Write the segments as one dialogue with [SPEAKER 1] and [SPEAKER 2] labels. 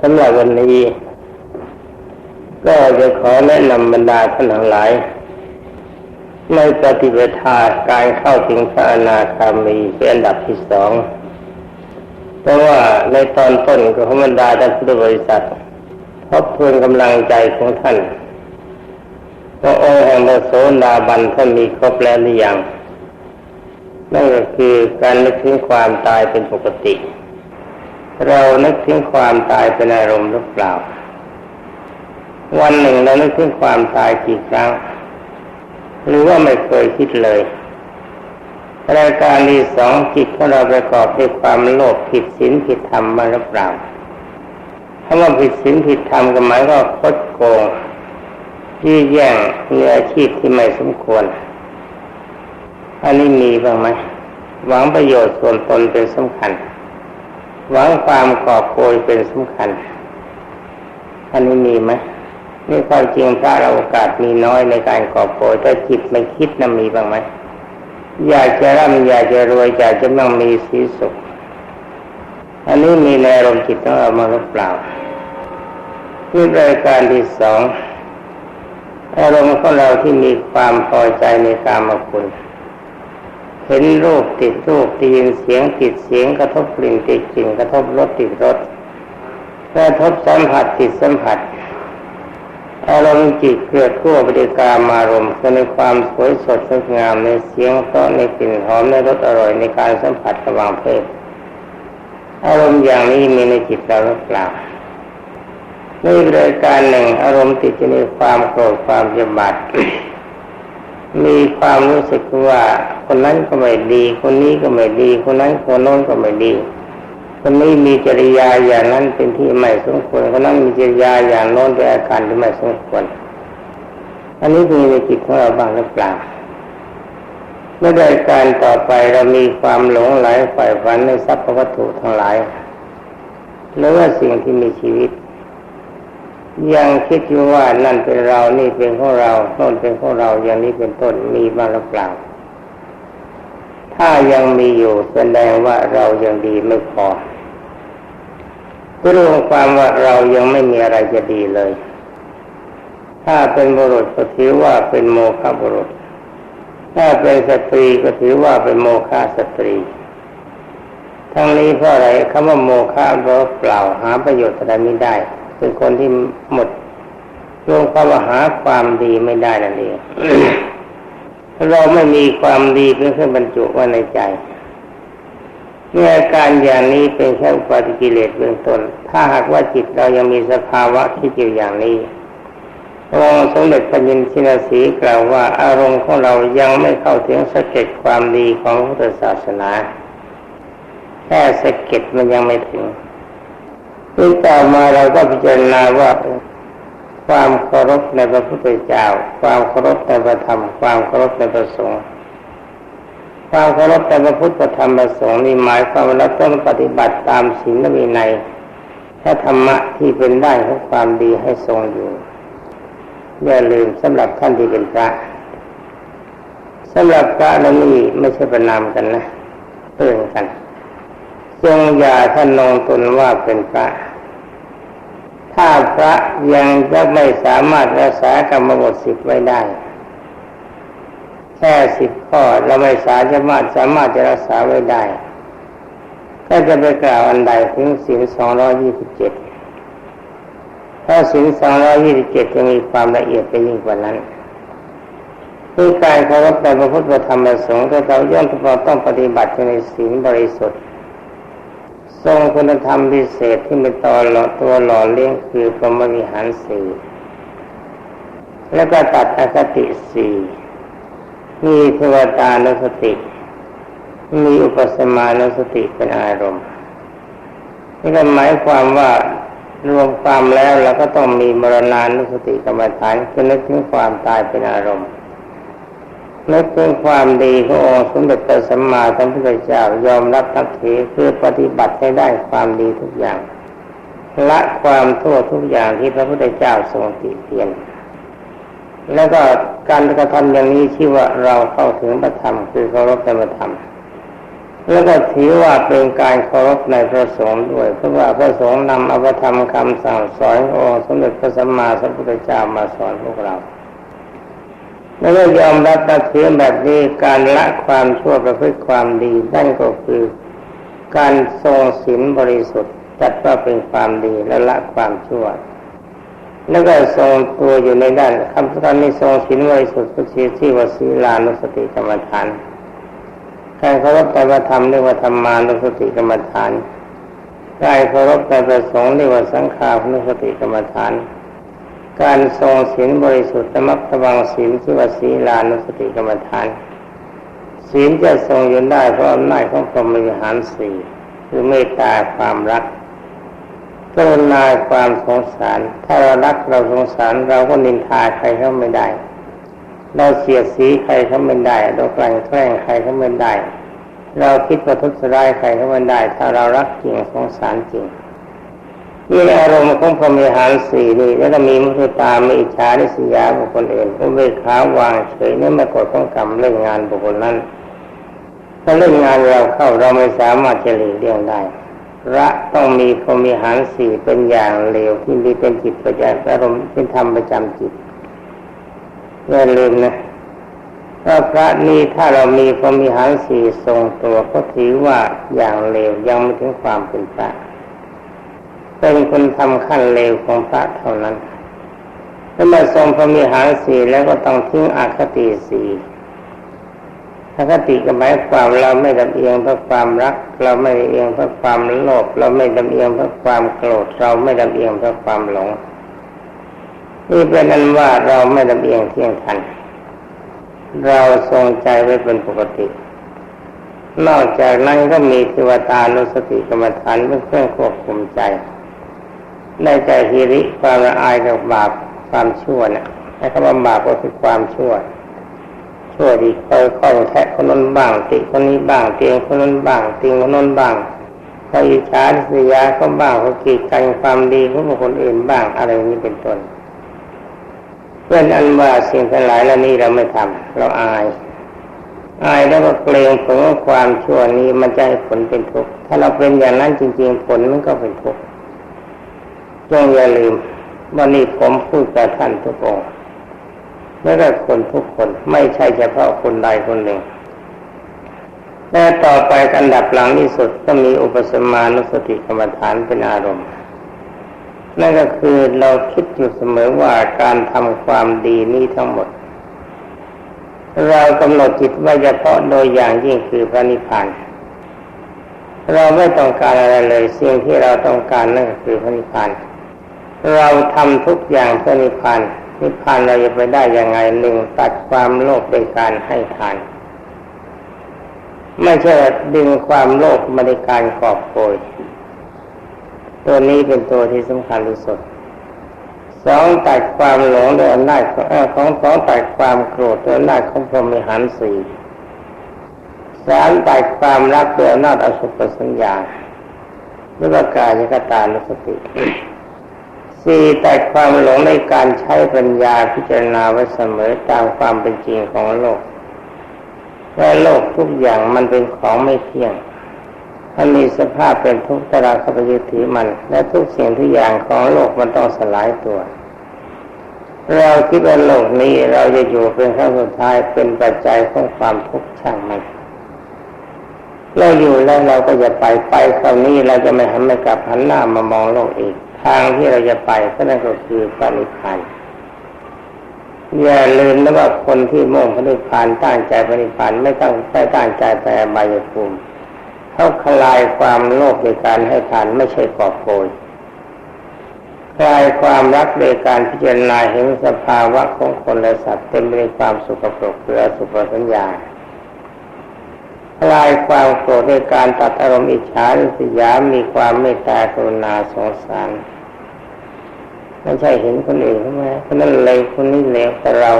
[SPEAKER 1] สำหรับวันนี้ ก็จะขอแนะนำบรรดาท่านทั้งหลาย ในปฏิปทาการเข้าถึงพระอนาคามีเป็นอันดับที่สองเพราะว่าในตอนต้นของบรรดาท่านพุทธบริษัททบทวนกำลังใจของท่านว่าองค์แห่งพระโสดาบันท่านมีครบแล้วหรือยังนั่นก็คือการนึกถึงความตายเป็นปกติ เรานึกถึงความตายเป็นอารมณ์หรือเปล่า วันหนึ่งเรานึกถึงความตายกี่ครั้ง หรือว่าไม่เคยคิดเลยรายการที่สองจิตของเราประกอบด้วยความโลภผิดศีลผิดธรรมมาหรือเปล่าถ้าว่าผิดศีลผิดธรรมก็หมายว่าคดโกงยี่แย่งมีอาชีพที่ไม่สมควร อันนี้มีบ้างไหมหวังประโยชน์ส่วนตนเป็นสำคัญ หวังความกอบโกยเป็นสำคัญ อันนี้มีไหมนี่ความจริงพระเราโอกาสมีน้อยในการกอบโกยแต่จิตไม่คิดนะมีบ้างไหมอยากจะร่ำอยากจะรวยอยากจะมั่งมีสีสุข อันนี้มีในอารมณ์จิตของเรามาหรือเปล่านี่รายการที่สองอารมณ์ของเราที่มีความพอใจในกามคุณ เห็นรูปติดรูปได้ยินเสียงติดเสียงกระทบกลิ่นติดกลิ่นกระทบรสติดรสกระทบสัมผัสติดสัมผัสอารมณ์จิตเกิดขั้วบริการมารมณ์ในความสวยสดสดงามในเสียงเพราะในกลิ่นหอมในรสอร่อยในการสัมผัสระหว่างเพศอารมณ์อย่างนี้มีในจิตเราหรือเปล่านี่รายการหนึ่งอารมณ์ติดในความโกรธความเจ็บาด มีความรู้สึกว่าคนนั้นก็ไม่ดี คนนี้ก็ไม่ดี คนนั้นคนโน้นก็ไม่ดี คนนี้มีจริยาอย่างนั้นเป็นที่ไม่สมควรคนนั้นมีจริยาอย่างโน้นเป็นอาการที่ไม่สมควร อันนี้มีในจิตของเราบ้างหรือเปล่าเมื่อใดการต่อไปเรามีความหลงไหลฝ่ายฝันในทรัพย์วัตถุทั้งหลายหรือว่าสิ่งที่มีชีวิต ยังคิดอยู่ว่านั่นเป็นเรานี่เป็นของเราโน่นเป็นของเราอย่างนี้เป็นต้นมีบ้างหรือเปล่า ถ้ายังมีอยู่แสดงว่าเรายังดีไม่พอรวมความว่าเรายังไม่มีอะไรจะดีเลย ถ้าเป็นบุรุษก็ถือว่าเป็นโมฆะบุรุษ ถ้าเป็นสตรีก็ถือว่าเป็นโมฆะสตรี ทั้งนี้เพราะอะไรคำว่าโมฆะเปล่าหาประโยชน์อะไรไม่ได้ เป็นคนที่หมดรวมความหาความดีไม่ได้นั่นเองเราไม่มีความดีเป็นเครื่องบรรจุไว้ในใจเมื่อการอย่างนี้เป็นแค่อุปาทิกิเลสเบื้องต้น ถ้าหากว่าจิตเรายังมีสภาวะที่อยู่อย่างนี้องสมเด็จพระยินชินสีกล่าวว่าอารมณ์ของเรายังไม่เข้าถึงสเก็ดความดีของพุทธศาสนา แค่สเก็ดมันยังไม่ถึง นี่ต่อมาเราก็พิจารณาว่าความเคารพในพระพุทธเจ้า ความเคารพในพระธรรม ความเคารพในพระสงฆ์ความเคารพในพระพุทธธรรมพระสงฆ์นี่หมายความว่าเราต้องปฏิบัติตามศีลวินัยถ้าธรรมะที่เป็นได้ของความดีให้ทรงอยู่อย่าลืมสำหรับท่านที่เป็นพระสำหรับพระนั้นนี่ไม่ใช่ประนามกันนะเพื่อนกันจงอย่าท่านนองตนว่าเป็นพระ ถ้าพระยังจะไม่สามารถรักษากรรมบทสิบไว้ได้ แค่สิบข้อเราไม่สามารถสามารถจะรักษาไว้ได้ ก็จะไปกล่าวอันใดถึงสินสองร้อยี่สิบเจ็ดถ้าะสินสองร้อยี่สิบเจ็ดจะมีความละเอียดไปยิ่งกว่านั้นคือการเคารพในพระพุทธธรรมประสงค์ถ้าเราย่อมต้องปฏิบัติในศีลบริสุทธิ์ ทรงคุณธรรมพิเศษที่เป็นตัวหล่อตัวหล่อเลี้ยงคือพรหมวิหารสี่แล้วก็ตัดอคติสี่มีเทวตานุสติ มีอุปสมานุสติเป็นอารมณ์นี่ก็หมายความว่ารวมความแล้วเราก็ต้องมีมรณานุสติกรรมฐานคือนึกถึงความตายเป็นอารมณ์ นึกถึงความดีขององค์สมเด็จพระสัมมาสัมพุทธเจ้ายอมรับทักถือคือปฏิบัติให้ได้ความดีทุกอย่างละความทั่วทุกอย่างที่พระพุทธเจ้าทรงติเตียน แล้วก็การกระทำอย่างนี้ชื่อว่าเราเข้าถึงพระธรรมคือเคารพในพระธรรม แล้วก็ถือว่าเป็นการเคารพในพระสงฆ์ด้วย เพราะว่าพระสงฆ์นำอภิธรรมคำสั่งสอนององค์สมเด็จพระสัมมาสัมพุทธเจ้ามาสอนพวกเรา แล้วก็ยอมรับนับถือแบบนี้การละความชั่วประพฤติความดีนั่นก็คือ การทรงศีลบริสุทธิ์จัดว่าเป็นความดีและละความชั่ว แล้วก็ทรงตัวอยู่ในด้านคำตอนนี้ทรงศีลบริสุทธิ์ก็ชื่อที่วสีลานุสติกรรมฐานการเคารพแต่ว่าธรรมเรียกว่าธรรมานุสติกรรมฐานการเคารพแต่ประสงค์เรียกว่าสังขารนุสติกรรมฐาน การทรงศีลบริสุทธิ์มัตตวังศีลที่ว่าศีลานุสติกรรมฐานศีลจะทรงอยู่ได้เพราะอำนาจของพรหมวิหารสี่คือเมตตาความรักกรุณาความสงสาร ถ้าเรารักเราสงสารเราก็นินทาใครเขาไม่ได้ เราเสียดสีใครเขาไม่ได้เรากลั่นแกล้งใครเขาไม่ได้ เราคิดประทุษร้ายใครเขาไม่ได้ ถ้าเรารักจริงสงสารจริง นี่อารมณ์ของพรหมิหารสี่นี่แล้วก็มีมุทตามีอิจฉาริษยาบุคคลอื่นอุเบกขาวางเฉยนี่ไม่กดต้องกรรมเล่นงานบุคคลนั้น ถ้าเล่นงานเราเข้าเราไม่สามารถจะหลีกเลี่ยงได้พระต้องมีพรหมิหารสี่เป็นอย่างเลวที่มีเป็นจิตประจำอารมณ์เป็นธรรมประจำจิตอย่าลืมนะถ้าพระนี้ถ้าเรามีพรหมิหารสี่ทรงตัวก็ถือว่าอย่างเลวยังไม่ถึงความเป็นพระ เป็นคนทำขั้นเลวของพระเท่านั้นถ้ามาทรงพรหมวิหารสีแล้วก็ต้องทิ้งอคติสี่อคติก็หมายความเราไม่ลำเอียงเพราะความรัก เราไม่ลำเอียงเพราะความโลภเราไม่ลำเอียงเพราะความโกรธเราไม่ลำเอียงเพราะความหลงนี่เป็นนั้นว่าเราไม่ลำเอียงเที่ยงทันเราทรงใจไว้เป็นปกติ นอกจากนั้นก็มีเทวตานุสติกรรมฐานเป็นเครื่องควบคุมใจ ในใจฮิริความละอายกับบาปความชั่วนะใช้คำว่าบาปก็คือความชั่ว ชั่วดีคอยคอยแทะคนนั้นบ้างติคนนี้บ้างเตียงคนนั้นบ้างติงคนนั้นบ้างคอยอิจฉาสียาก็บ้างเขากีดกันความดีของบุคคลอื่นบ้างอะไรนี้เป็นต้นเพื่อนอันว่าสิ่งทั้งหลายเหล่านี้เราไม่ทำเราอาย อายแล้วก็เกรงผลของความชั่วนี้มันจะให้ผลเป็นทุกข์ถ้าเราเป็นอย่างนั้นจริง ๆ ผลมันก็เป็นทุกข์ จงอย่าลืมวันนี้ผมพูดกับท่านทุกองไม่ใช่คนทุกคนไม่ใช่เฉพาะคนใดคนหนึ่งและต่อไปอันดับหลังที่สุดก็มีอุปสมานุสติกรรมฐานเป็นอารมณ์นั่นก็คือเราคิดอยู่เสมอว่าการทำความดีนี้ทั้งหมด เรากำหนดจิตไว้เฉพาะโดยอย่างยิ่งคือพระนิพพานเราไม่ต้องการอะไรเลยสิ่งที่เราต้องการนั่นก็คือพระนิพพาน เราทำทุกอย่างเพื่อนิพพานนิพพานเราจะไปได้ยังไงหนึ่งตัดความโลภโดยการให้ทาน ไม่ใช่ดึงความโลภมาในการกอบโกยตัวนี้เป็นตัวที่สำคัญที่สุดสองตัดความหลงโดยอำนาจของสองตัดความโกรธโดยอำนาจของพรหมิหารสี่สามตัดความรักโดยอำนาจอสุภสัญญาหรือว่ากายกตานุสติ สี่แต่ความหลงในการใช้ปัญญาพิจารณาไว้เสมอตามความเป็นจริงของโลกว่าโลกทุกอย่างมันเป็นของไม่เที่ยง มันมีสภาพเป็นทุกข์ตราเข้าไปยึดถือมัน และทุกสิ่งทุกอย่างของโลกมันต้องสลายตัว เราคิดว่าโลกนี้เราจะอยู่เป็นครั้งสุดท้ายเป็นปัจจัยของความทุกข์ช่างมันเราอยู่แล้วเราก็จะไปไปคราวนี้เราจะไม่หันไม่กลับหันหน้ามามองโลกอีก ทางที่เราจะไปก็นั่นก็คือพระนิพพานอย่าลืมนะว่าคนที่มุ่งพระนิพพานตั้งใจพระนิพพานไม่ต้องไม่ตั้งใจไปอบายภูมิเขาคลายความโลภโดยการให้ทานไม่ใช่กอบโกยคลายความรักโดยการพิจารณาเห็นสภาวะของคนและสัตว์เต็มไปด้วยความสุขปรกเรือสุภสัญญา คลายความโกรธด้วยการตัดอารมณ์อิจฉาริษยามีความเมตตากรุณาสงสารไม่ใช่เห็นคนอื่นใช่ไหมคนนั้นเลวคนนี้เลวแต่เรา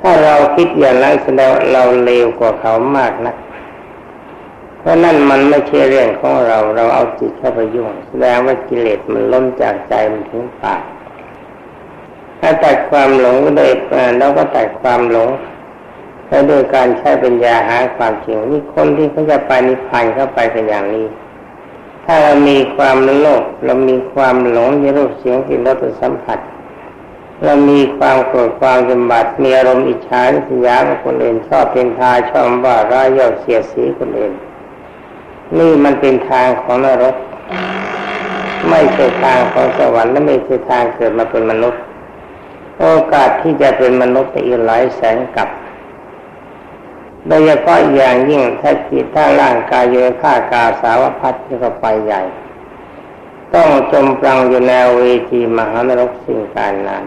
[SPEAKER 1] ถ้าเราคิดอย่างนั้นแสดงเราเลวกว่าเขามากนะเพราะนั่นมันไม่ใช่เรื่องของเรา เราเอาจิตเข้าไปยุ่ง แสดงว่ากิเลสมันล้นจากใจมันถึงปากถ้าตัดความหลงก็เลยเราก็ตัดความหลง และโดยการใช้ปัญญาหาความจริงนี่คนที่เขาจะไปนิพพานเข้าไปกันอย่างนี้ ถ้าเรามีความโลภเรามีความหลงในรูปเสียงกลิ่นรสสัมผัส เรามีความโกรธความจำบัดมีอารมณ์อิจฉาริษยากับคนอื่นชอบเป็นทาชอบว่าร้ายย่อเสียสีคนอื่น นี่มันเป็นทางของนรก ไม่ใช่ทางของสวรรค์และไม่ใช่ทางเกิดมาเป็นมนุษย์ โอกาสที่จะเป็นมนุษย์อีกหลายแสนกับ โดยเฉพาะอย่างยิ่งถ้าจิตถ้าร่างกายโยท่ากาสาวพัดก็ไปใหญ่ ต้องจมปลังอยู่ในเวทีมหานรกสิ่งการนาน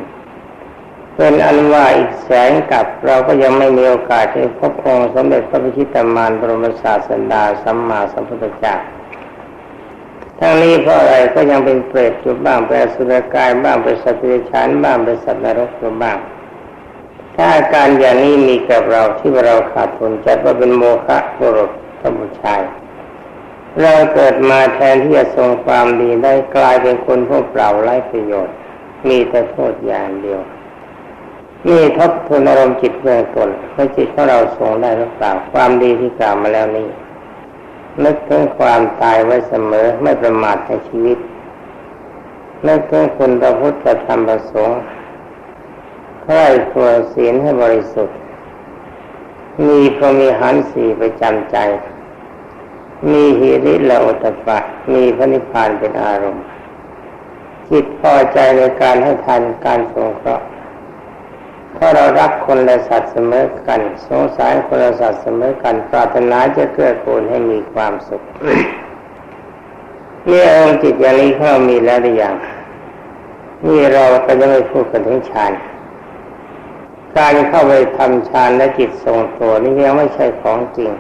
[SPEAKER 1] เป็นอันว่าอีกแสนกับเราก็ยังไม่มีโอกาสได้พบองค์สมเด็จพระพิชิตามารบรมศาสดาสัมมาสัมพุทธเจ้าทั้งนี้เพราะอะไรก็ยังเป็นเปรตอยู่บ้างเป็นสุรกายบ้างเป็นสัตว์เดรัจฉานบ้างเป็นสัตว์นรกอยู่บ้าง ถ้าอาการอย่างนี้มีกับเราที่เราขาดทุนจัดว่าเป็นโมฆะบุรุษท่านผู้ชาย เราเกิดมาแทนที่จะทรงความดีได้กลายเป็นคนพวกเปล่าไร้ประโยชน์ มีแต่โทษอย่างเดียวนี่ทบทวนอารมณ์จิตเบื้องต้นว่าจิตของเราทรงได้หรือเปล่าความดีที่กล่าวมาแล้วนี้นึกถึงความตายไว้เสมอไม่ประมาทในชีวิตนึกถึงคุณพระพุทธธรรมประสงค์ ใคร่ครวญศีลให้บริสุทธิ์ มีพรมีหันสีประจำใจ มีหิริละอุตตปะ มีพระนิพพานเป็นอารมณ์ จิตพอใจในการให้ทานการสงเคราะห์เพราะเรารักคนและสัตว์เสมอกัน สงสารคนและสัตว์เสมอกัน ปรารถนาจะเกื้อกูลให้มีความสุขนี่องค์จิตอย่างนี้เขามีแล้วหรือยังนี่เราก็จะไม่พูดกันถึงฌาน การเข้าไปทำฌานและจิตทรงตัวนี่ยังไม่ใช่ของจริง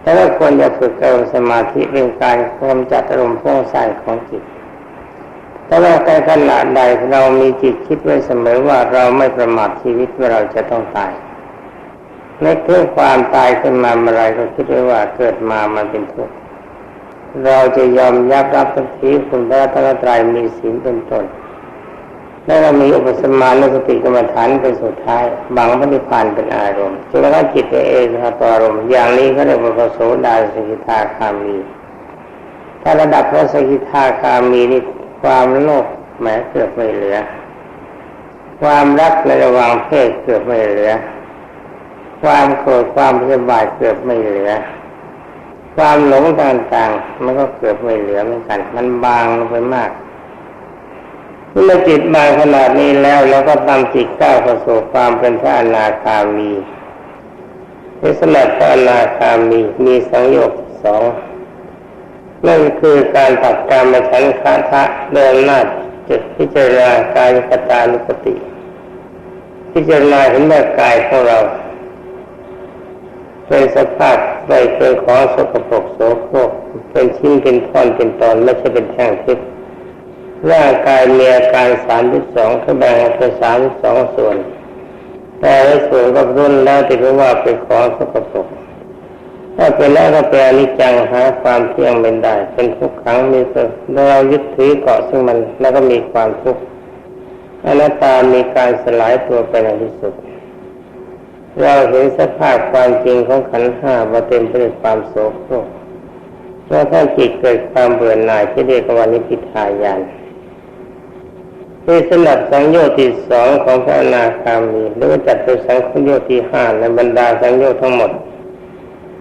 [SPEAKER 1] แต่ว่าควรจะฝึกเกิดสมาธิเป็นการกำจัดอารมณ์พุ่งสร้างของจิต แต่ว่าในขณะใดเรามีจิตคิดไว้เสมอว่าเราไม่ประมาทชีวิตว่าเราจะต้องตายในเรื่องความตายขึ้นมาเมื่อไรก็คิดไว้ว่าเกิดมามันเป็นทุกข์เราจะยอมยับรับสักทีคุณพระรัตนตรัยมีศีลเป็นต้น และเรามีอุปสมานสติกรรมฐานเป็นสุดท้ายบางพระนิพพานเป็นอารมณ์จนกระทั่งจิตเองครับต่ออารมณ์อย่างนี้เขาเรียกว่าพระโสดาสกิทาคามี ถ้าระดับพระสกิทาคามีนี่ความโลภแหมเกือบไม่เหลือ ความรักในระหว่างเพศเกือบไม่เหลือ ความโกรธความพยาบาทเกือบไม่เหลือ ความหลงต่างๆมันก็เกือบไม่เหลือเหมือนกัน มันบางลงไปมาก เมื่อจิตบางขนาดนี้แล้วเราก็ทำจิตก้าวเข้าสู่ความเป็นพระอนาคามีในสมัยพระอนาคามีมีสังโยชน์สองนั่นคือการตัดการมาฉันคาทะเดินหน้าจุดพิจารณากายกตานุปติ พิจารณาเห็นว่ากายของเราเป็นสภาพใบเป็นของสกปรกโสโครกเป็นชิ้นเป็นท่อนเป็นตอนไม่ใช่เป็นแท่งทิพย์ ร่างกายมีอาการสามที่สองก็แบ่งเป็นสามสองส่วน แต่ละส่วนก็รุ่นแล้วที่เรียกว่าเป็นของสกปรกถ้าเป็นแล้วก็เป็นอนิจจังหาความเที่ยงเป็นได้ เป็นทุกขังมีเกิดเรายึดถือเกาะซึ่งมันแล้วก็มีความทุกข์อนัตตามีการสลายตัวไปในที่สุด เราเห็นสภาพความจริงของขันห้าว่าเต็มไปด้วยความโศกโศกเมื่อท่าจิตเกิดความเบื่อหน่ายที่เรียกว่านิพพิทายาน นี่สำหรับสังโยชน์ที่สองของพระอนาคามีหรือว่าจัดเป็นสังโยชน์ที่ห้าในบรรดาสังโยชน์ทั้งหมด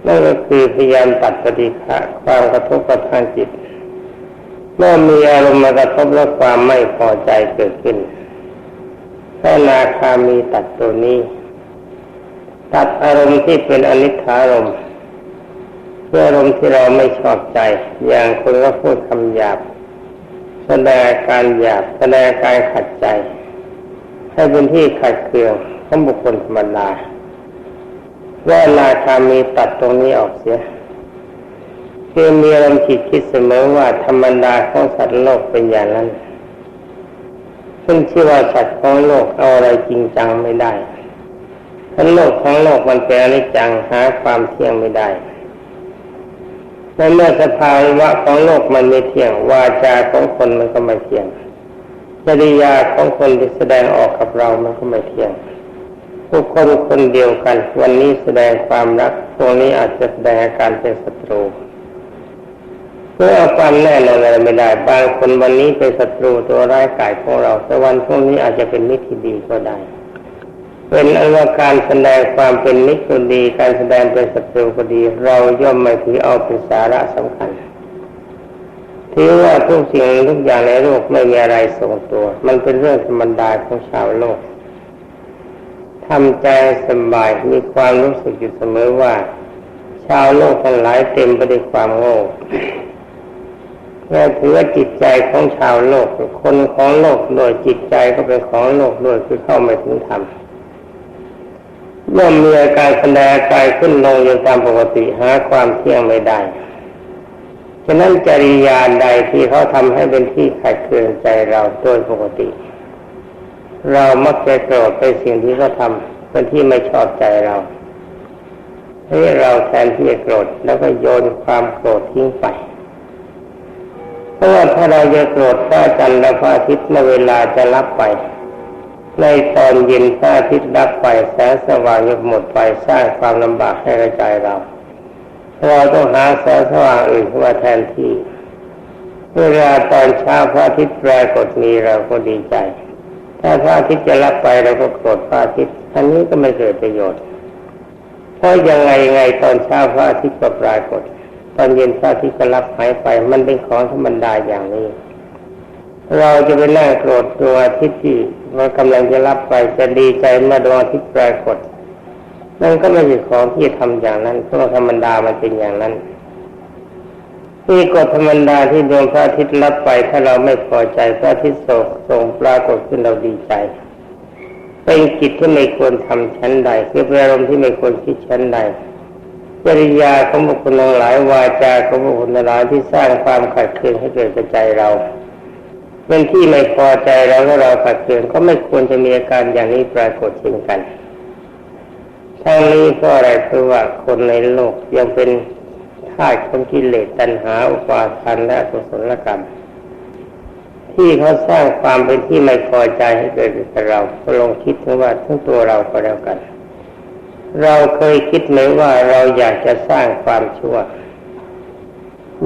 [SPEAKER 1] นั่นก็คือพยายามตัดปฏิฆะความกระทบกระทั่งจิตเมื่อมีอารมณ์มากระทบและความไม่พอใจเกิดขึ้นพระนาคามีตัดตัวนี้ ตัดอารมณ์ที่เป็นอนิจฐารมณ์เพื่ออารมณ์ที่เราไม่ชอบใจ อย่างคนก็พูดคำหยาบ แสดงการหยาบแสดงการขัดใจ ให้เป็นที่ขัดเคืองของบุคคลธรรมดาว่านาคามีตัดตรงนี้ออกเสียคือมีอารมณ์จิตคิดเสมอว่าธรรมดาของสัตว์โลกเป็นอย่างนั้น ซึ่งชื่อว่าสัตว์ของโลกเอาอะไรจริงจังไม่ได้ทั้งโลกของโลกมันเป็นอนิจจังหาความเที่ยงไม่ได้ ในเมื่อสภาวะของโลกมันไม่เที่ยง วาจาของคนมันก็ไม่เที่ยงจริยาของคนที่แสดงออกกับเรามันก็ไม่เที่ยงบุคคลคนเดียวกัน วันนี้แสดงความรักตรงนี้อาจจะแสดงอาการเป็นศัตรูเพื่อเอาความแน่นอนอะไรไม่ได้บางคนวันนี้เป็นศัตรูตัวร้ายกาจของเราแต่วันพรุ่งนี้อาจจะเป็นมิตรที่ดีก็ได้ เป็นอนว่าการแสดงความเป็นมิตรก็ดี การแสดงเป็นศัตรูก็ดี เราย่อมไม่ถือเอาเป็นสาระสำคัญถือว่าทุกสิ่งทุกอย่างในโลกไม่มีอะไรทรงตัว มันเป็นเรื่องธรรมดาของชาวโลกทำใจสบายมีความรู้สึกอยู่เสมอว่า ชาวโลกทั้งหลายเต็มไปด้วยความโง่แค่ถือว่าจิตใจของชาวโลกคนของโลกโดยจิตใจก็เป็นของโลกโดยคือเข้าไม่ถึงธรรม เมื่อมีอาการแสดงกายขึ้นลงอย่างตามปกติหาความเที่ยงไม่ได้ ฉะนั้นจริยาใดที่เขาทำให้เป็นที่ขัดเคืองใจเราโดยปกติ เรามักจะโกรธไปสิ่งที่เขาทำเป็นที่ไม่ชอบใจเราให้เราแทนที่จะโกรธแล้วก็โยนความโกรธทิ้งไปเพราะว่าถ้าเราจะโกรธพระจันทร์และพระอาทิตย์ในเวลาจะรับไป ในตอนเย็นพระอาทิตย์รับไปแสงสว่างยกหมดไปสร้างความลำบากให้กระจายเราเราต้องหาแสงสว่างอื่นมาแทนที่ เวลาตอนเช้าพระอาทิตย์ปรากฏมีเราก็ดีใจ ถ้าพระอาทิตย์จะรับไปเราก็โกรธพระอาทิตย์อันนี้ก็ไม่เกิดประโยชน์ เพราะยังไงไงตอนเช้าพระอาทิตย์ก็ปรากฏ ตอนเย็นพระอาทิตย์ก็รับหายไป มันเป็นของธรรมดาอย่างนี้ เราจะไปนั่งโกรธดวอาทิตย์ที่มันกำลังจะรับไปจะดีใจเมื่อดวงอาทิตย์ปรากฏนั่นก็ไม่ใช่ของที่ทำอย่างนั้นเพราะธรรมดามันเป็นอย่างนั้นที่กฎธรรมดาที่ดวงพระอาทิตย์รับไป ถ้าเราไม่พอใจพระอาทิตย์โศกส่งปรากฏขึ้นเราดีใจ เป็นกิจที่ไม่ควรทำชั้นใดคือเป็นอารมณ์ที่ไม่ควรคิดชั้นใดจริยาของบุคคลหลายวาจาของบุคคลหลายที่สร้างความขัดเคืองให้เกิดกระใจเรา เป็นที่ไม่พอใจเราและเราขัดเคืองก็ไม่ควรจะมีอาการอย่างนี้ปรากฏเช่นกันทั้งนี้เพราะอะไรเพราะว่าคนในโลกยังเป็นทาสของกิเลสตัณหาอุปาทานและกุศลกรรม ที่เขาสร้างความเป็นที่ไม่พอใจให้เกิดกับเราก็ลองคิดถึงว่าทั้งตัวเราก็แล้วกัน เราเคยคิดไหมว่าเราอยากจะสร้างความชั่ว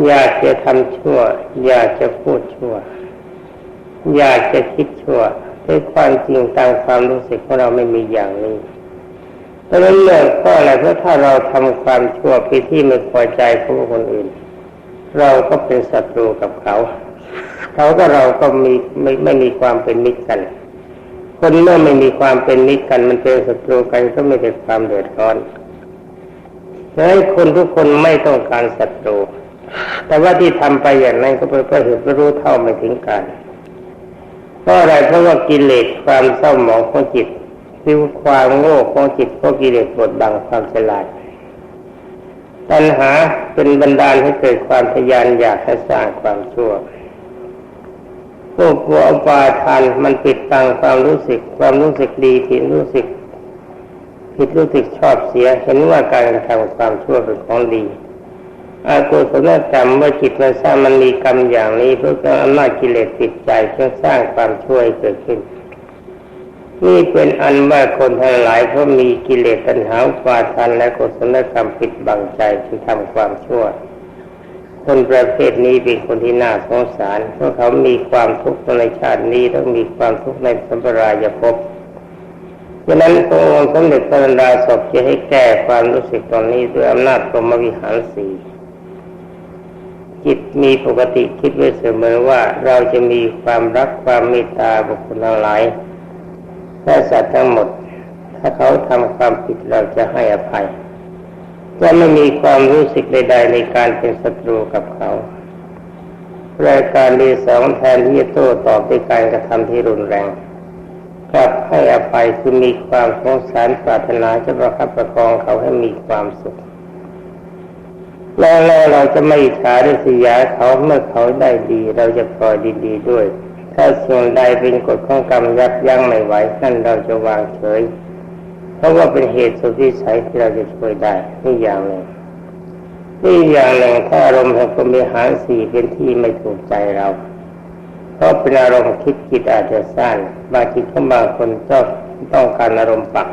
[SPEAKER 1] อยากจะทำชั่ว อยากจะพูดชั่ว อยากจะคิดชั่วด้วยความจริงตามความรู้สึกของเราไม่มีอย่างนี้เพราะนั้นเรื่องก็อะไรเพราะถ้าเราทำความชั่วไปที่ไม่พอใจของคนอื่น เราก็เป็นศัตรูกับเขา เขาก็เราก็มีไม่ไม่มีความเป็นมิตรกัน คนเมื่อไม่มีความเป็นมิตรกัน มันเป็นศัตรูกันก็ไม่เกิดความเดือดร้อนดังนั้นคนทุกคนไม่ต้องการศัตรู แต่ว่าที่ทำไปอย่างนั้นก็เป็นเพราะเหตุรู้เท่าไม่ถึงการ เพราะอะไรเพราะว่ากิเลสความเศร้าหมองของจิตคือความโง่ของจิตก็กิเลสบดบังความฉลาดตัณหาเป็นบันดาลให้เกิดความทยานอยากให้สร้างความชั่วพวกวัวปาทานมันปิดบังความรู้สึก ความรู้สึกดีที่รู้สึกผิดรู้สึกชอบเสียเห็นว่าการทำความชั่วเป็นของดี อากุศลกรรมเมื่อจิตมันสร้างมันมีกรรมอย่างนี้เพื่ออำนาจกิเลสติดใจเพื่อสร้างความช่วยเกิดขึ้น นี่เป็นอันว่าคนทั้งหลายเพรามีกิเลสตัณหาฟาทันและกุศลกรรมปิดบังใจที่ทำความชั่ว คนประเภทนี้เป็นคนที่น่าสงสารเพราะเขามีความทุกข์ในชาตินี้ต้องมีความทุกข์ในสัมปรายภพดังนั้นพระองค์สมเด็จพระนราศพจะให้แก้ความรู้สึกตอนนี้ด้วยอำนาจพรหมวิหารสี่ จิตมีปกติคิดไว้เสมอว่าเราจะมีความรักความเมตตาบุคคลทั้งหลายและสัตว์ทั้งหมด ถ้าเขาทำความผิดเราจะให้อภัย จะไม่มีความรู้สึกใด ๆ ในการเป็นศัตรูกับเขารายการดีสองแทนที่จะโต้ตอบด้วยการกระทำที่รุนแรงกลับให้อภัยคือมีความสงสารปรารถนาจะประคับประคองเขาให้มีความสุข แล้วเราจะไม่อิจฉาริยาเขาเมื่อเขาได้ดี เราจะพลอยดีๆด้วย ถ้าส่วนใดเป็นกฎของกรรมยับยั้งไม่ไหวนั่นเราจะวางเฉย เพราะว่าเป็นเหตุสุดที่ใช้ที่เราจะช่วยได้นี่อย่างหนึ่งนี่อย่างหนึ่งถ้าอารมณ์แห่งพรหมิหารสี่เป็นที่ไม่ถูกใจเราเพราะเป็นอารมณ์คิดจิตอาจจะสั้นบางจิตของบางคนก็ต้องการอารมณ์ปัก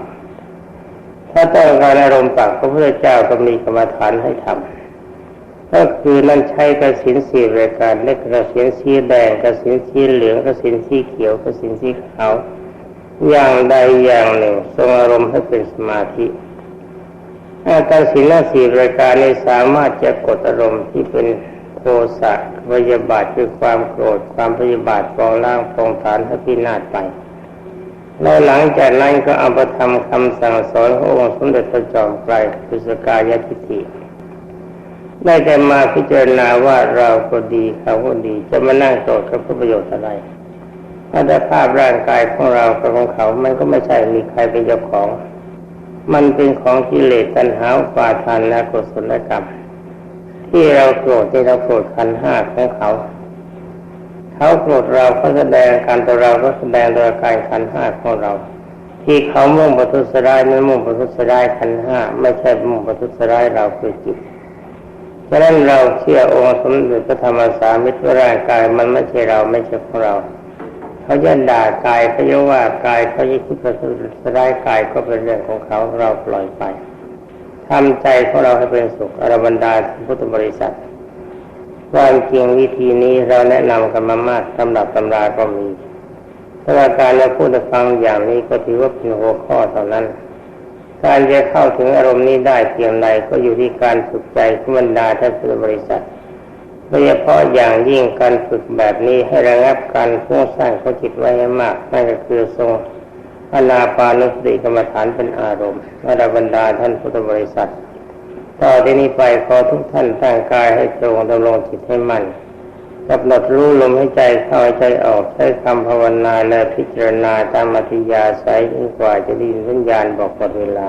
[SPEAKER 1] ถ้าต้องการอารมณ์ปากพระพุทธเจ้าก็มีกรรมฐานให้ทำ ก็คือนั่นใช้กระสินสีรายการเล็กกระสินสีแดงกระสินสีเหลืองกระสินสีเขียวกระสินสีขาวอย่างใดอย่างหนึ่งทรงอารมณ์ให้เป็นสมาธิอาการศีลสีรายการนี้สามารถจะกดอารมณ์ที่เป็นโทสะพยาบาทคือความโกรธความพยาบาทปองล่างปองฐานให้พินาศไปแล้วหลังจากนั้นก็เอาประทำคำสั่งสอนขององค์สมเด็จพระจอมไตรพุสกายทิฏฐิ ได้แต่มาพิจารณาว่าเราก็ดีเขาก็ดี จะมานั่งโกรธกับเพื่อประโยชน์อะไรถ้าได้ภาพร่างกายของเรากับของเขา มันก็ไม่ใช่มีใครเป็นเจ้าของ มันเป็นของกิเลสตัณหาปาทานและกุศลกรรม ที่เราโกรธที่เราโกรธขันห้าของเขา เขาโกรธเราเขาแสดงการต่อเราก็แสดงโดยการขันห้าของเรา ที่เขามุ่งประทุษร้ายไม่มุ่งประทุษร้ายขันห้าไม่ใช่มุ่งประทุษร้ายเราคือจิต ฉะนั้นเราเชื่อองค์สมเด็จพระธรรมสามิตรร่างกายมันไม่ใช่เราไม่ใช่ของเรา เขาจะด่ากายเขาจะว่ากายเขาจะคิดประทุษร้ายกายก็เป็นเรื่องของเขาเราปล่อยไปทำใจของเราให้เป็นสุขอรบรรดาพุทธบริษัทความจริงวิธีนี้เราแนะนำกันมามากตำรับตำราก็มีถ้าการเราพูดให้ฟังอย่างนี้ก็ถือว่าเป็นหัวข้อเท่านั้น การจะเข้าถึงอารมณ์นี้ได้เพียงใดก็อยู่ที่การฝึกใจขบรรดาท่านพุทธบริษัทโดยเฉพาะอย่างยิ่งการฝึกแบบนี้ให้ระงับการฟุ้งซ่านของจิตไว้ให้มากนั่นก็คือทรงอนาปานุสติกรรมฐานเป็นอารมณ์อรบรรดาท่านพุทธบริษัท ต่อที่นี้ไปขอทุกท่านตั้งกายให้ตรงดำรงจิตให้มั่น กำหนดรู้ลมหายใจเข้าใจออกใช้คำภาวนาและพิจารณาตามอธิยาศัยจนกว่าจะได้ยินสัญญาณบอกหมดเวลา